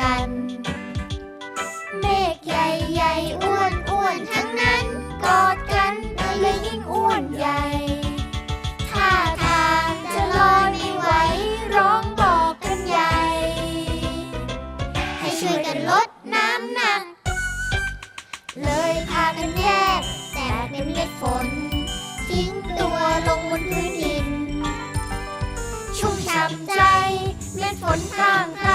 กัน เมฆใหญ่ๆอ้วนอ้วนทั้งนั้นกอดกันเลยยิ่งอ้วนใหญ่ท่าทางจะลอยไม่ไหวร้องบอกกันใหญ่ ให้ช่วยกันลดน้ำหนัก เลยพากันแยกแต่เป็นเม็ดฝน ทิ้งตัวลงบนพื้นดิน ชุ่มฉ่ำใจเม็ดฝนข้างก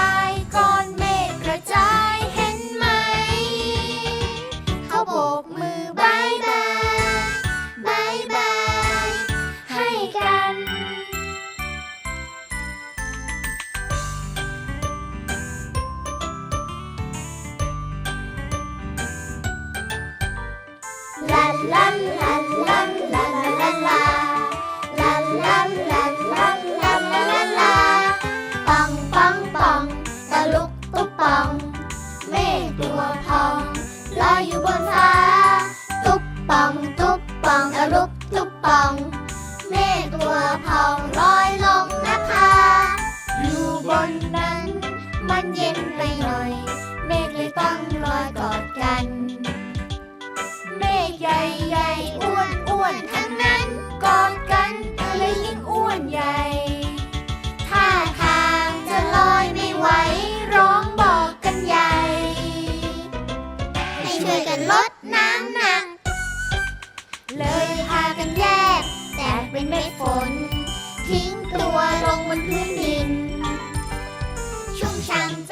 มันเย็น วนทั้งนั้นกอดกันเลยยิ่งอ้วนใหญ่ท่าทางจะลอยไม่ไหวร้องบอกกันใหญ่ ให้ช่วยกันลดน้ำหนัก เลยพากันแยก แตกเป็นเม็ดฝน ทิ้งตัวลงบนพื้นดิน ชุ่มช่ำใจ